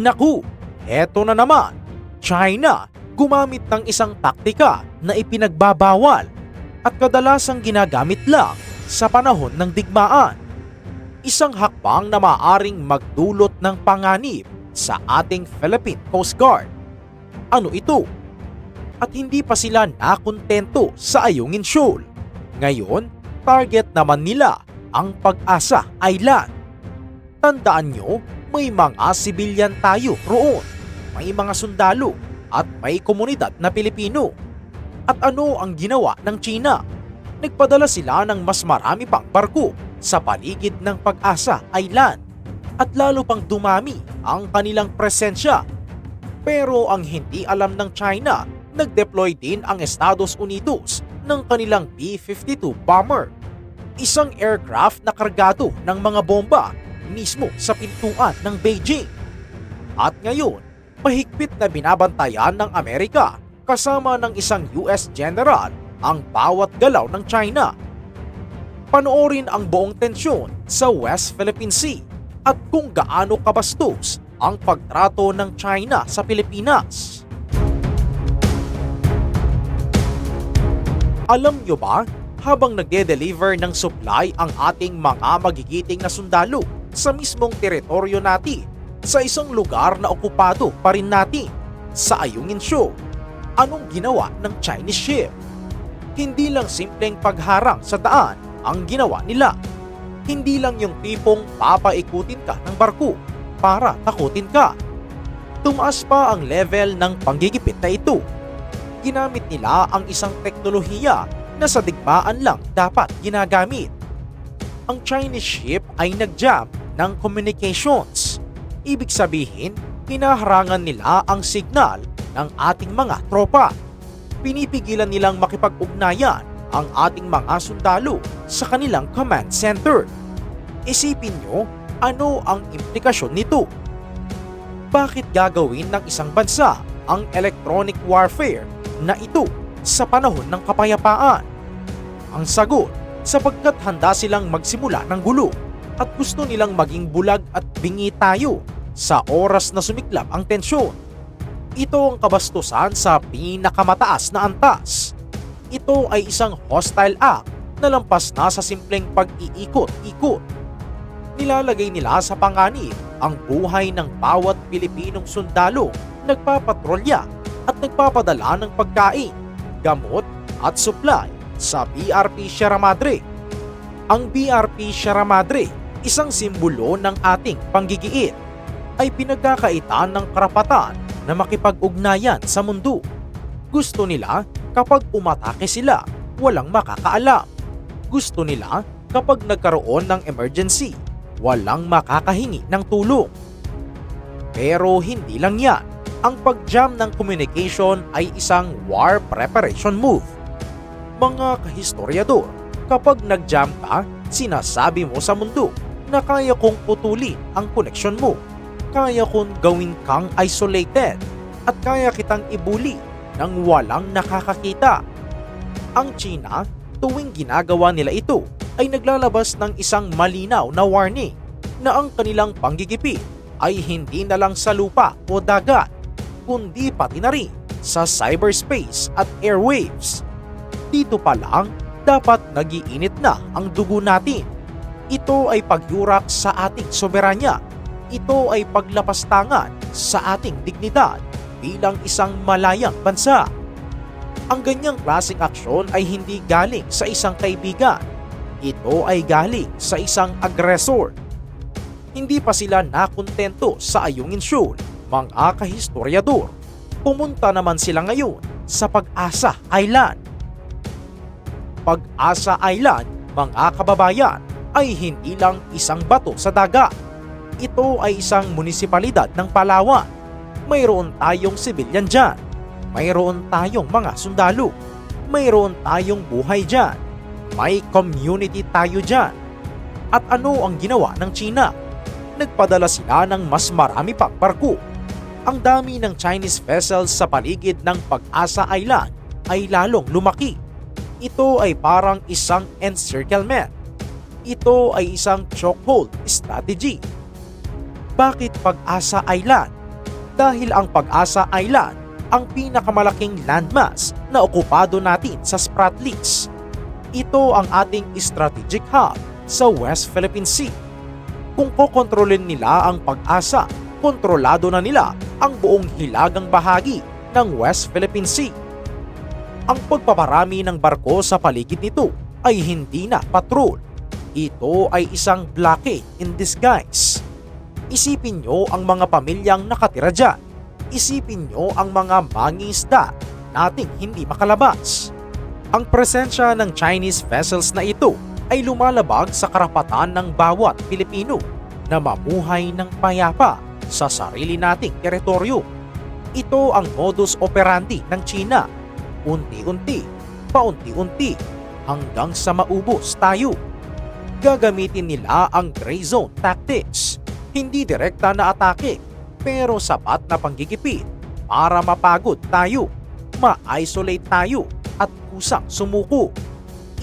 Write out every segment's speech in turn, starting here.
Naku, eto na naman. China gumamit ng isang taktika na ipinagbabawal at kadalasang ginagamit lang sa panahon ng digmaan. Isang hakbang na maaring magdulot ng panganib sa ating Philippine Coast Guard. Ano ito? At hindi pa sila nakontento sa Ayungin Shoal. Ngayon, target naman nila ang Pag-asa Island. Tandaan nyo, may mga sibilyan tayo roon. May mga sundalo at may komunidad na Pilipino. At ano ang ginawa ng China? Nagpadala sila ng mas marami pang barko sa paligid ng Pag-asa Island at lalo pang dumami ang kanilang presensya. Pero ang hindi alam ng China, nag-deploy din ang Estados Unidos ng kanilang B-52 bomber. Isang aircraft na kargado ng mga bomba mismo sa pintuan ng Beijing. At ngayon, mahigpit na binabantayan ng Amerika kasama ng isang US general ang bawat galaw ng China. Panoorin ang buong tensyon sa West Philippine Sea at kung gaano kabastos ang pagtrato ng China sa Pilipinas. Alam nyo ba, habang nagde-deliver ng supply ang ating mga magigiting na sundalo sa mismong teritoryo natin, sa isang lugar na okupado pa rin natin, sa Ayungin Show, anong ginawa ng Chinese ship? Hindi lang simpleng pagharang sa daan ang ginawa nila. Hindi lang yung tipong papaikutin ka ng barko para takutin ka. Tumaas pa ang level ng panggigipit na ito. Ginamit nila ang isang teknolohiya na sa digmaan lang dapat ginagamit. Ang Chinese ship ay nag-jam ng communications. Ibig sabihin, hinaharangan nila ang signal ng ating mga tropa. Pinipigilan nilang makipag-ugnayan ang ating mga sundalo sa kanilang command center. Isipin nyo, ano ang implikasyon nito? Bakit gagawin ng isang bansa ang electronic warfare na ito sa panahon ng kapayapaan? Ang sagot, sapagkat handa silang magsimula ng gulo at gusto nilang maging bulag at bingi tayo sa oras na sumiklab ang tensyon. Ito ang kabastusan sa pinakamataas na antas. Ito ay isang hostile act na lampas na sa simpleng pag-iikot-ikot. Nilalagay nila sa panganib ang buhay ng bawat Pilipinong sundalo nagpapatrolya at nagpapadala ng pagkain, gamot at supply sa BRP Sierra Madre. Ang BRP Sierra Madre, isang simbolo ng ating panggigiit, ay pinagkakaitan ng karapatan na makipag-ugnayan sa mundo. Gusto nila kapag umatake sila, walang makakaalam. Gusto nila kapag nagkaroon ng emergency, walang makakahingi ng tulong. Pero hindi lang yan. Ang pag-jam ng communication ay isang war preparation move. Mga kahistoryador, kapag nag-jam ka, sinasabi mo sa mundo na kaya kong putulin ang connection mo. Kaya kong gawin kang isolated at kaya kitang ibuli nang walang nakakakita. Ang China, tuwing ginagawa nila ito, ay naglalabas ng isang malinaw na warning na ang kanilang panggigipit ay hindi na lang sa lupa o dagat, kundi pati na rin sa cyberspace at airwaves. Dito pa lang, dapat nagiinit na ang dugo natin. Ito ay pagyurak sa ating soberanya. Ito ay paglapastangan sa ating dignidad bilang isang malayang bansa. Ang ganyang klaseng aksyon ay hindi galing sa isang kaibigan. Ito ay galing sa isang agresor. Hindi pa sila nakontento sa Ayungin Shoal, mga kahistoryador. Pumunta naman sila ngayon sa Pag-asa Island. Pag-asa Island, mga kababayan, ay hindi isang bato sa dagat. Ito ay isang munisipalidad ng Palawan. Mayroon tayong sibilyan dyan. Mayroon tayong mga sundalo. Mayroon tayong buhay dyan. May community tayo dyan. At ano ang ginawa ng China? Nagpadala sila ng mas marami pang barko. Ang dami ng Chinese vessels sa paligid ng Pag-asa Island ay lalong lumaki. Ito ay parang isang encirclement. Ito ay isang chokehold strategy. Bakit Pag-asa Island? dahil ang Pag-asa Island ang pinakamalaking landmass na okupado natin sa Spratlys. Ito ang ating strategic hub sa West Philippine Sea. Kung kokontrolin nila ang pag-asa, kontrolado na nila ang buong hilagang bahagi ng West Philippine Sea. Ang pagpaparami ng barko sa paligid nito ay hindi na patrol. Ito ay isang blockade in disguise. Isipin nyo ang mga pamilyang nakatira dyan. Isipin nyo ang mga mangingisda nating hindi makalabas. Ang presensya ng Chinese vessels na ito ay lumalabag sa karapatan ng bawat Pilipino na mamuhay ng payapa sa sarili nating teritoryo. Ito ang modus operandi ng China. Unti-unti, paunti-unti, hanggang sa maubos tayo. Gagamitin nila ang gray zone tactics. Hindi direkta na atake, pero sapat na panggigipit para mapagod tayo, ma-isolate tayo at kusang sumuko.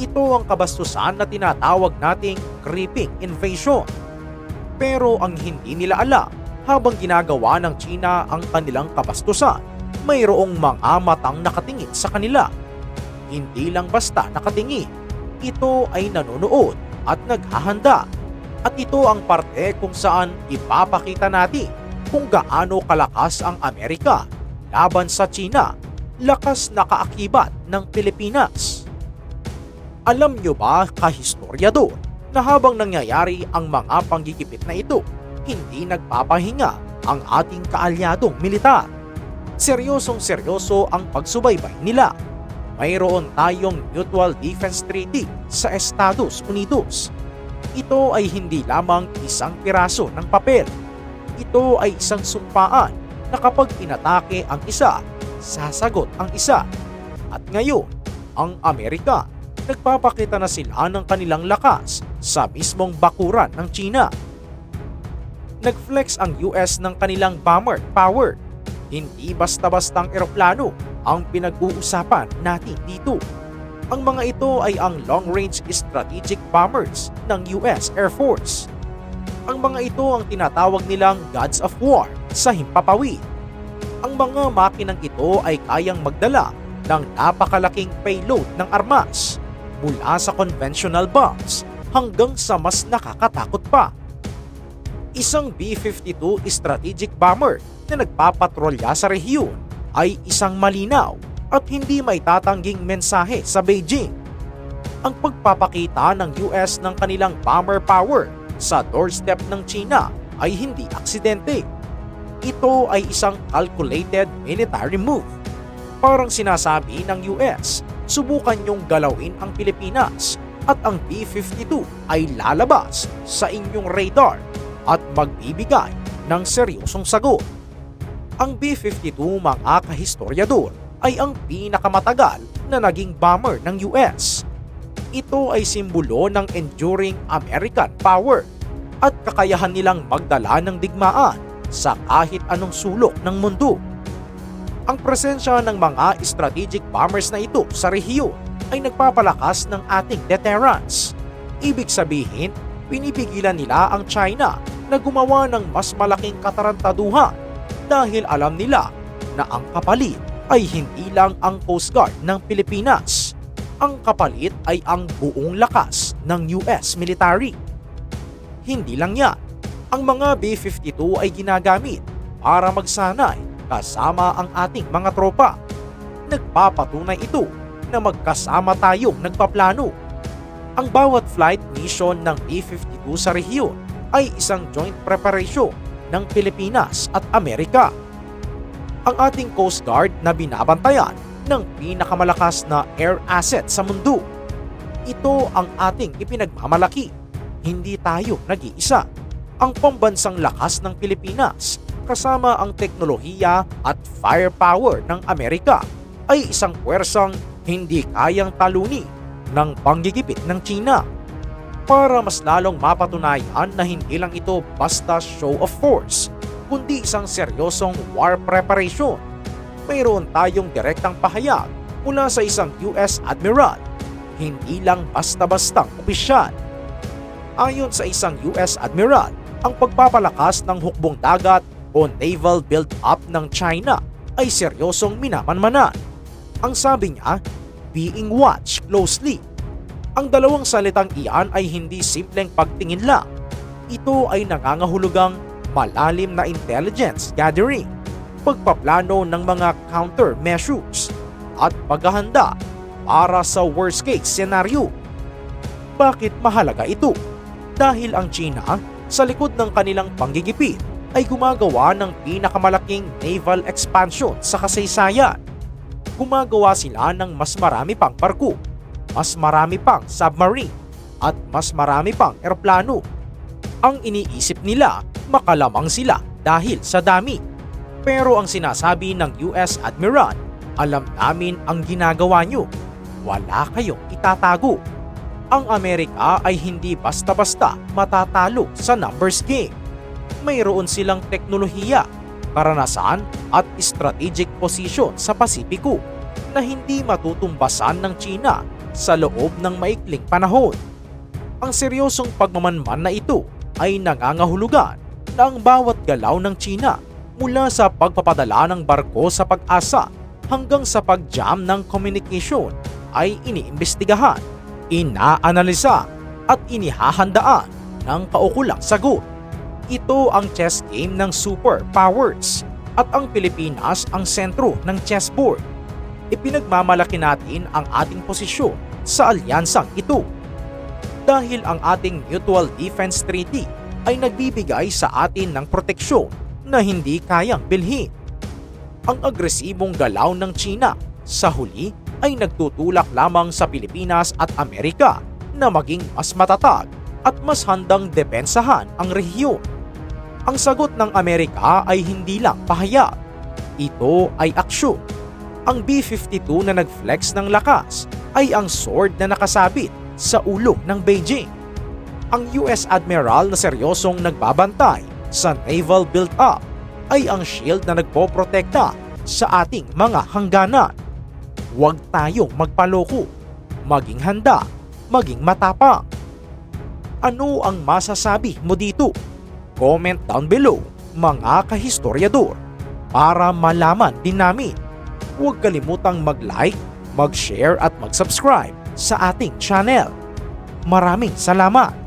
Ito ang kabastusan na tinatawag nating creeping invasion. Pero ang hindi nila alam, habang ginagawa ng China ang kanilang kabastusan, mayroong mga matang nakatingin sa kanila. Hindi lang basta nakatingin, ito ay nanonood at naghahanda. At ito ang parte kung saan ipapakita natin kung gaano kalakas ang Amerika laban sa China, lakas na kaakibat ng Pilipinas. Alam nyo ba, kahistoryador, na habang nangyayari ang mga panggigipit na ito, hindi nagpapahinga ang ating kaalyadong militar. Seryosong seryoso ang pagsubaybay nila. Mayroon tayong Mutual Defense Treaty sa Estados Unidos. Ito ay hindi lamang isang piraso ng papel. Ito ay isang sumpaan na kapag inatake ang isa, sasagot ang isa. At ngayon, ang Amerika nagpapakita na sila ng kanilang lakas sa mismong bakuran ng China. Nagflex ang US ng kanilang bomber power. Hindi basta-bastang eroplano ang pinag-uusapan natin dito. Ang mga ito ay ang long-range strategic bombers ng US Air Force. Ang mga ito ang tinatawag nilang gods of war sa himpapawid. Ang mga makinang ito ay kayang magdala ng napakalaking payload ng armas mula sa conventional bombs hanggang sa mas nakakatakot pa. Isang B-52 strategic bomber na nagpapatrolya sa rehiyon ay isang malinaw at hindi may tatangging mensahe sa Beijing. Ang pagpapakita ng US ng kanilang bomber power sa doorstep ng China ay hindi aksidente. Ito ay isang calculated military move. Parang sinasabi ng US subukan niyong galawin ang Pilipinas at ang B-52 ay lalabas sa inyong radar at magbibigay ng seryosong sagot. Ang B-52 mga kahistoryador ay ang pinakamatagal na naging bomber ng US. Ito ay simbolo ng enduring American power at kakayahan nilang magdala ng digmaan sa kahit anong sulok ng mundo. Ang presensya ng mga strategic bombers na ito sa rehiyon ay nagpapalakas ng ating deterrence. Ibig sabihin, pinipigilan nila ang China na gumawa ng mas malaking katarantaduhan dahil alam nila na ang kapalit ay hindi lang ang Coast Guard ng Pilipinas. Ang kapalit ay ang buong lakas ng US military. Hindi lang yan, ang mga B-52 ay ginagamit para magsanay kasama ang ating mga tropa. Nagpapatunay ito na magkasama tayong nagpaplano. Ang bawat flight mission ng B-52 sa rehiyon ay isang joint preparation ng Pilipinas at Amerika. Ang ating Coast Guard na binabantayan ng pinakamalakas na air asset sa mundo. Ito ang ating ipinagmamalaki. Hindi tayo nag-iisa. Ang pambansang lakas ng Pilipinas kasama ang teknolohiya at firepower ng Amerika ay isang puwersang hindi kayang taluni ng panggigipit ng China. Para mas lalong mapatunayan na hindi lang ito basta show of force, kundi isang seryosong war preparation. Mayroon tayong direktang pahayag mula sa isang US Admiral, hindi lang basta-bastang opisyal. Ayon sa isang US Admiral, ang pagpapalakas ng hukbong dagat o naval build-up ng China ay seryosong minamanmanan. Ang sabi niya, being watched closely. Ang dalawang salitang iyan ay hindi simpleng pagtingin lang. Ito ay nangangahulugang malalim na intelligence gathering, pagpaplano ng mga countermeasures, at paghahanda para sa worst case scenario. Bakit mahalaga ito? Dahil ang China sa likod ng kanilang panggigipit ay gumagawa ng pinakamalaking naval expansion sa kasaysayan. Gumagawa sila ng mas marami pang barko, mas marami pang submarine, at mas marami pang eroplano. Ang iniisip nila, makalamang sila dahil sa dami. Pero ang sinasabi ng US Admiral, alam namin ang ginagawa nyo. Wala kayong itatago ang Amerika ay hindi basta-basta matatalo sa numbers game. Mayroon silang teknolohiya, karanasan at strategic position sa Pasipiko na hindi matutumbasan ng China sa loob ng maikling panahon. Ang seryosong pagmamanman na ito ay nangangahulugan na ang bawat galaw ng China mula sa pagpapadala ng barko sa pag-asa hanggang sa pag-jam ng communication ay iniimbestigahan inaanalisa at inihahandaan ng kaukulang sagot. Ito ang chess game ng superpowers at ang Pilipinas ang sentro ng chessboard. Ipinagmamalaki natin ang ating posisyon sa alyansang ito. Dahil ang ating Mutual Defense Treaty ay nagbibigay sa atin ng proteksyon na hindi kayang bilhin. Ang agresibong galaw ng China sa huli ay nagtutulak lamang sa Pilipinas at Amerika na maging mas matatag at mas handang depensahan ang rehiyon. Ang sagot ng Amerika ay hindi lang pahayag. Ito ay aksyon. Ang B-52 na nag-flex ng lakas ay ang sword na nakasabit sa ulo ng Beijing. Ang US Admiral na seryosong nagbabantay sa naval build-up ay ang shield na nagpoprotekta sa ating mga hangganan huwag tayong magpaloko. Maging handa, maging matapang. Ano ang masasabi mo dito? Comment down below, mga kahistoryador, para malaman din namin. Huwag kalimutang mag-like, mag-share at mag-subscribe sa ating channel. Maraming salamat!